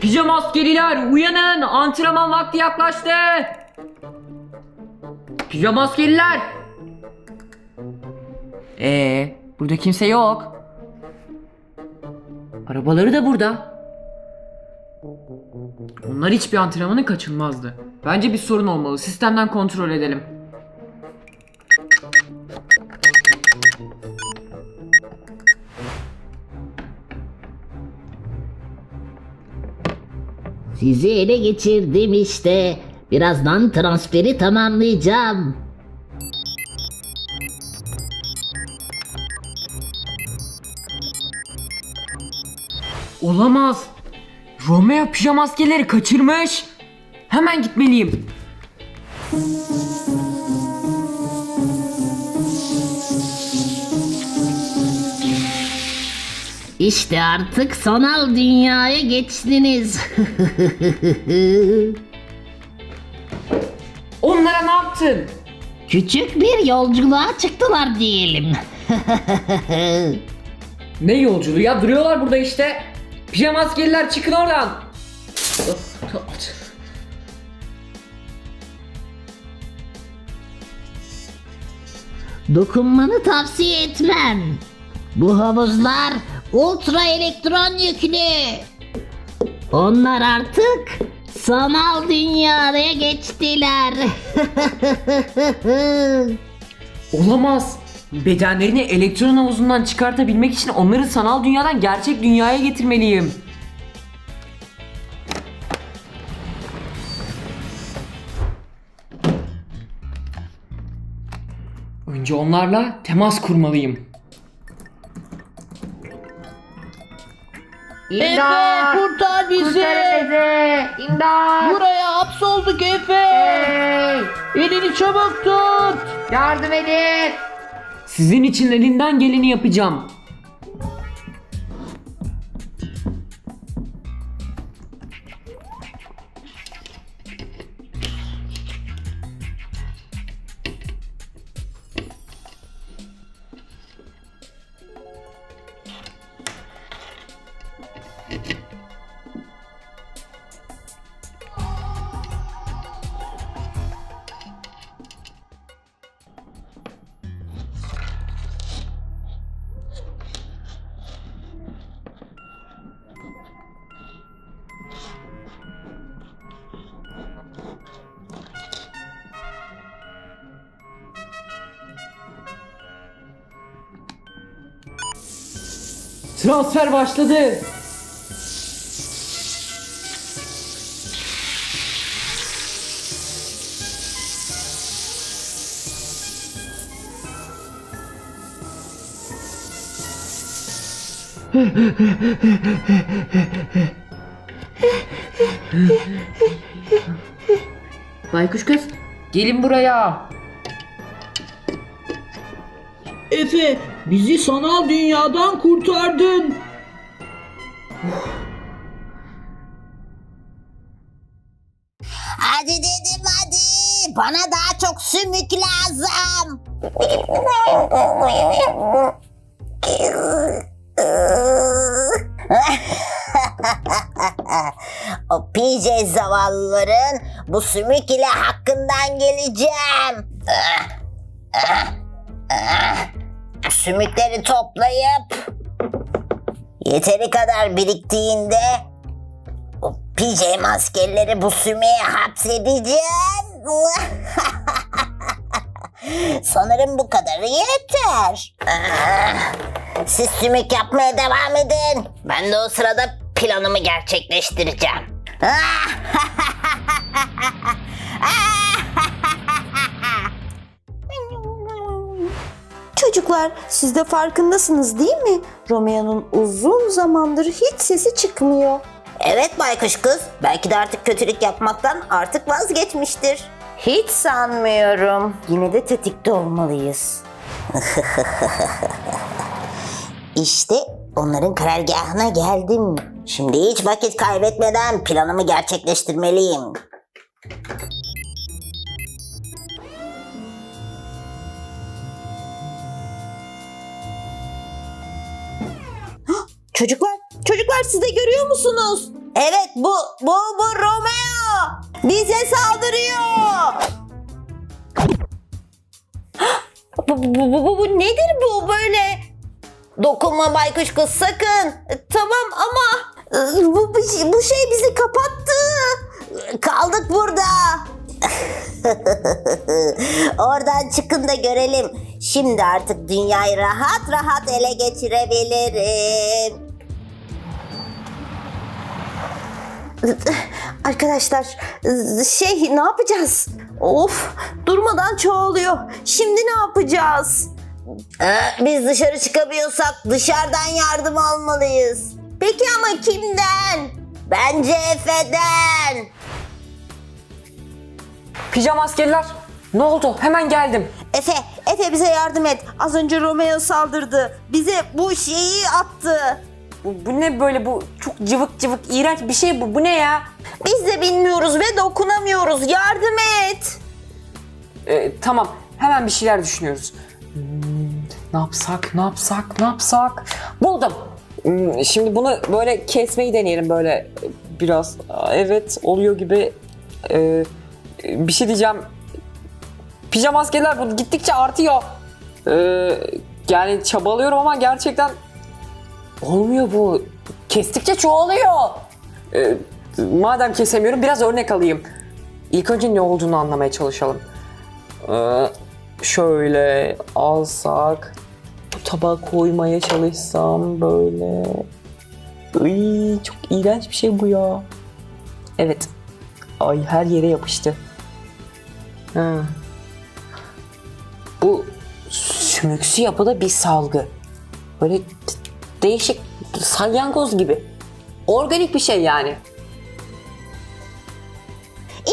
Pijama askeriler uyanın antrenman vakti yaklaştı. Pijama askeriler. Ee, burada kimse yok. Arabaları da burada. Onlar hiçbir antrenmanı kaçırmazdı. Bence bir sorun olmalı. Sistemden kontrol edelim. Sizi ele geçirdim işte. Birazdan transferi tamamlayacağım. Olamaz. Romeo pijama askerleri kaçırmış. Hemen gitmeliyim. İşte artık sanal dünyaya geçtiniz. Onlara ne yaptın? Küçük bir yolculuğa çıktılar diyelim. Ne yolculuğu ya duruyorlar burada işte. Pijama askerler çıkın oradan. Dokunmanı tavsiye etmem. Bu havuzlar ultra elektron yüklü. Onlar artık sanal dünyaya geçtiler. Olamaz. Bedenlerini elektron havuzundan çıkartabilmek için onları sanal dünyadan gerçek dünyaya getirmeliyim. Önce onlarla temas kurmalıyım. Efe kurtar bizi. İmdat! Buraya hapsolduk Efe. Hey! Elini çabuk tut. Yardım edin! Sizin için elinden geleni yapacağım. Transfer başladı. Baykuş kız, gelin buraya. Efe bizi sanal dünyadan kurtardın. Hadi dedim hadi. Bana daha çok sümük lazım. o PJ zavallıların bu sümük ile hakkından geleceğim. Sümükleri toplayıp yeteri kadar biriktiğinde o PJ maskeleri bu sümüğe hapsedeceğim. Sanırım bu kadarı yeter. Ah, Siz sümük yapmaya devam edin. Ben de o sırada planımı gerçekleştireceğim. Çocuklar siz de farkındasınız değil mi? Romeo'nun uzun zamandır hiç sesi çıkmıyor. Evet baykuş kız. Belki de artık kötülük yapmaktan artık vazgeçmiştir. Hiç sanmıyorum. Yine de tetikte olmalıyız. İşte onların karargahına geldim. Şimdi hiç vakit kaybetmeden planımı gerçekleştirmeliyim. Çocuklar Çocuklar siz de görüyor musunuz? Evet bu bu bu Romeo. Bize saldırıyor. Bu, bu, bu, bu, bu nedir bu böyle? Dokunma baykuş kız sakın. Tamam ama e, bu, bu şey bizi kapattı. Kaldık burada. Oradan çıkın da görelim. Şimdi artık dünyayı rahat rahat ele geçirebilirim. Arkadaşlar şey ne yapacağız? Of durmadan çoğalıyor. Şimdi ne yapacağız? Ee, biz dışarı çıkamıyorsak dışarıdan yardım almalıyız. Peki ama kimden? Bence Efe'den. Pijama askerler. Ne oldu? Hemen geldim. Efe, Efe bize yardım et. Az önce Romeo saldırdı. Bize bu şeyi attı. Bu, bu ne böyle bu çok cıvık cıvık iğrenç bir şey bu. Bu ne ya? Biz de bilmiyoruz ve dokunamıyoruz. Yardım et. Ee, tamam hemen bir şeyler düşünüyoruz. Hmm, ne yapsak ne yapsak ne yapsak? Buldum. Hmm, şimdi bunu böyle kesmeyi deneyelim böyle biraz. Evet oluyor gibi. Ee, bir şey diyeceğim. Pijama askerler bu gittikçe artıyor. Ee, yani çabalıyorum ama gerçekten olmuyor bu. Kestikçe çoğalıyor. Ee, madem kesemiyorum biraz örnek alayım. İlk önce ne olduğunu anlamaya çalışalım. Ee, şöyle alsak tabağa koymaya çalışsam böyle. Iy, çok iğrenç bir şey bu ya. Evet. Ay her yere yapıştı. Ha. Bu sümüksü yapıda bir salgı. Böyle değişik salyangoz gibi. Organik bir şey yani.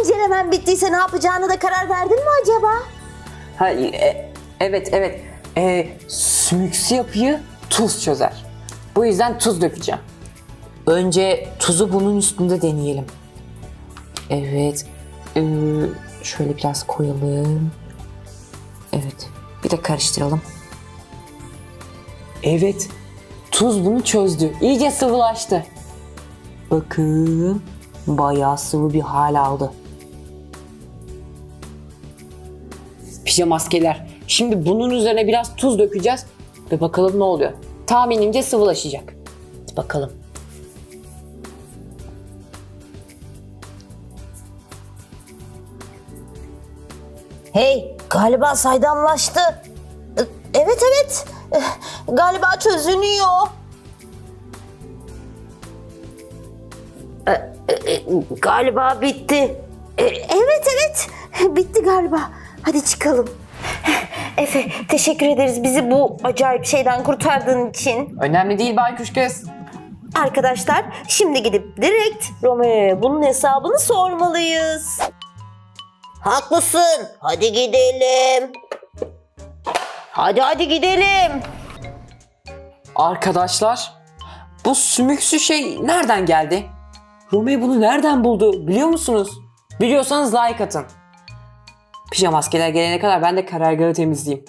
İncelemen bittiyse ne yapacağını da karar verdin mi acaba? Ha, e- evet evet. E, sümüksü yapıyı tuz çözer. Bu yüzden tuz dökeceğim. Önce tuzu bunun üstünde deneyelim. Evet. Ee, şöyle biraz koyalım. Evet. Bir de karıştıralım. Evet. Tuz bunu çözdü. İyice sıvılaştı. Bakın. Bayağı sıvı bir hal aldı. pijama maskeler. Şimdi bunun üzerine biraz tuz dökeceğiz ve bakalım ne oluyor. Tahminimce sıvılaşacak. Bakalım. Hey galiba saydamlaştı. Galiba çözünüyor. E, Galiba bitti. Evet evet. Bitti galiba. Hadi çıkalım. Efe teşekkür ederiz bizi bu acayip şeyden kurtardığın için. Önemli değil Baykuş kız. Arkadaşlar şimdi gidip direkt Romeo'ya bunun hesabını sormalıyız. Haklısın. Hadi gidelim. Hadi hadi gidelim. Arkadaşlar bu sümüksü şey nereden geldi? Romeo bunu nereden buldu biliyor musunuz? Biliyorsanız like atın. Pijama maskeler gelene kadar ben de karargahı temizleyeyim.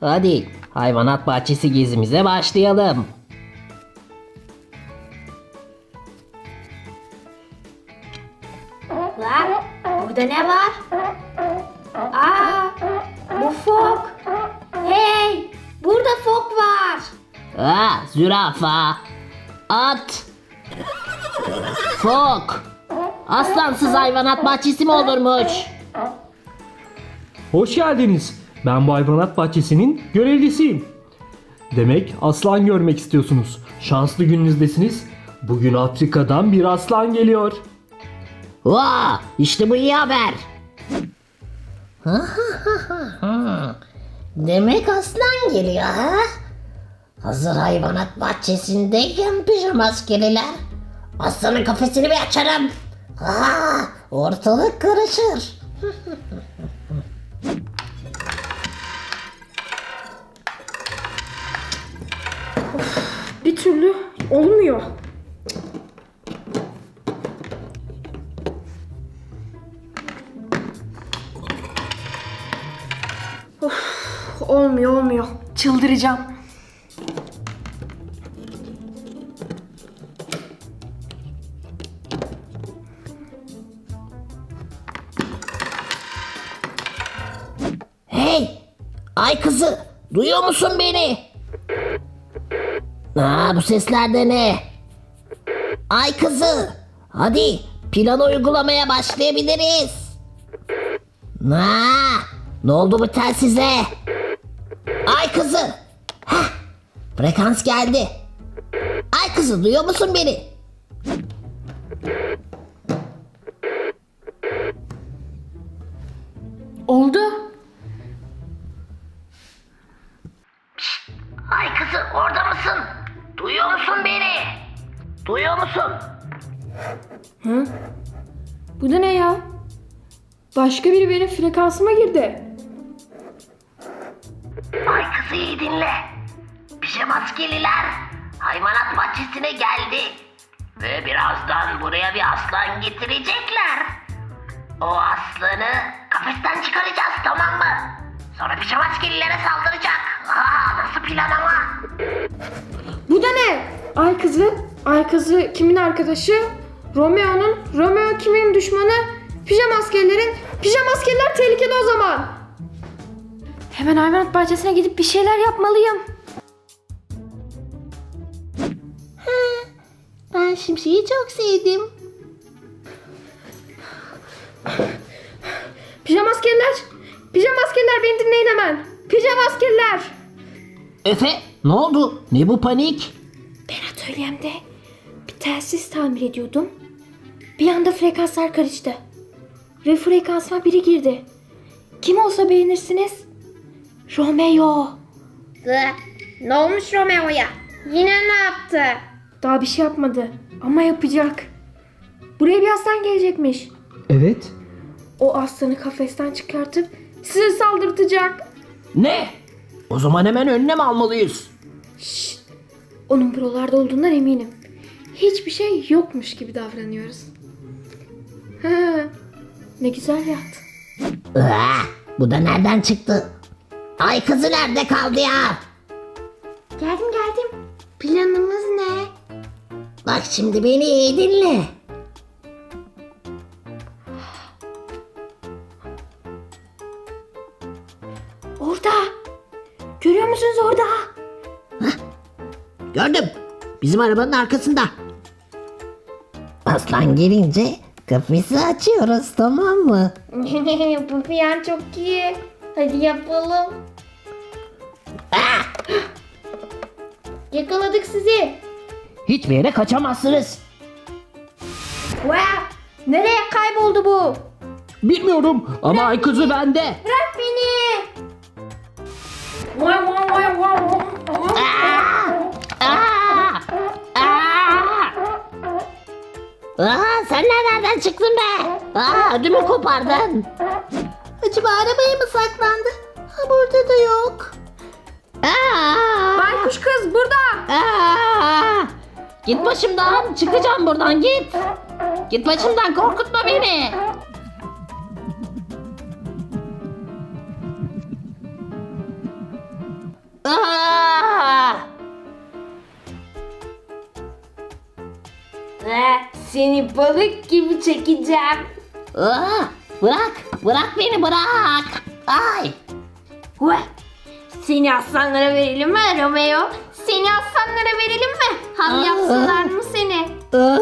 Hadi hayvanat bahçesi gezimize başlayalım. Lan burada ne var? Aa bu fok. Hey burada fok var. Aa, zürafa, at, fok. Aslansız hayvanat bahçesi mi olurmuş? Hoş geldiniz. Ben bu hayvanat bahçesinin görevlisiyim. Demek aslan görmek istiyorsunuz. Şanslı gününüzdesiniz. Bugün Afrika'dan bir aslan geliyor. Vaa, işte bu iyi haber. Demek aslan geliyor ha? Hazır hayvanat bahçesindeyken pijama askeriler. Aslanın kafesini bir açarım. Aa, ortalık karışır. türlü olmuyor. Of, olmuyor olmuyor. Çıldıracağım. Hey! Ay kızı! Duyuyor musun beni? Aa, bu sesler de ne? Ay kızı! Hadi planı uygulamaya başlayabiliriz. Aa, ne oldu bu telsize? Ay kızı! Heh, frekans geldi. Ay kızı duyuyor musun beni? Oldu. Ay kızı orada mısın? Duyuyor musun musun? Bu da ne ya? Başka biri benim frekansıma girdi. Ay kızı iyi dinle. Pijamaskeliler hayvanat bahçesine geldi. Ve birazdan buraya bir aslan getirecekler. O aslanı kafesten çıkaracağız tamam mı? Sonra pijamaskelilere saldıracak. Aa, nasıl plan ama? Bu da ne? Ay kızı. Ay kızı kimin arkadaşı? Romeo'nun. Romeo kimin düşmanı? Pijama askerlerin. Pijama askerler tehlikeli o zaman. Hemen hayvanat bahçesine gidip bir şeyler yapmalıyım. Ben şimşeği çok sevdim. Pijama askerler. Pijama askerler beni dinleyin hemen. Pijama askerler. Efe ne oldu? Ne bu panik? Ben atölyemde telsiz tamir ediyordum. Bir anda frekanslar karıştı. Ve frekansıma biri girdi. Kim olsa beğenirsiniz? Romeo. Ne olmuş Romeo'ya? Yine ne yaptı? Daha bir şey yapmadı ama yapacak. Buraya bir aslan gelecekmiş. Evet. O aslanı kafesten çıkartıp size saldırtacak. Ne? O zaman hemen önlem almalıyız. Onun buralarda olduğundan eminim. Hiçbir şey yokmuş gibi davranıyoruz. ne güzel yaptın. Aa, bu da nereden çıktı? Ay kızı nerede kaldı ya? Geldim geldim. Planımız ne? Bak şimdi beni iyi dinle. Orada. Görüyor musunuz orada? Gördüm. Bizim arabanın arkasında. Aslan gelince kafesi açıyoruz tamam mı? Bu plan çok iyi. Hadi yapalım. Yakaladık sizi. Hiçbir yere kaçamazsınız. Wow. Nereye kayboldu bu? Bilmiyorum ama ay kızı bende. Bırak beni. Vay vay vay vay vay. Aa! Aa, sen nereden çıktın be? Aa, ödümü kopardın. Acaba arabaya mı saklandı? Ha, burada da yok. Aa! Baykuş kız burada. Aa! Git başımdan. Çıkacağım buradan git. Git başımdan korkutma beni. Balık gibi çekeceğim. Aa! Bırak, bırak beni bırak. Ay! Vay. Seni aslanlara verelim mi Romeo? Seni aslanlara verelim mi? Ham yapsınlar mı seni? Aa,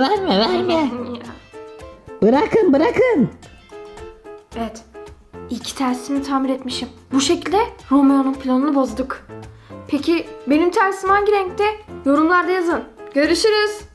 verme verme. Bırakın bırakın. Evet. İki tersimi tamir etmişim. Bu şekilde Romeo'nun planını bozduk. Peki benim tersim hangi renkte? Yorumlarda yazın. Görüşürüz.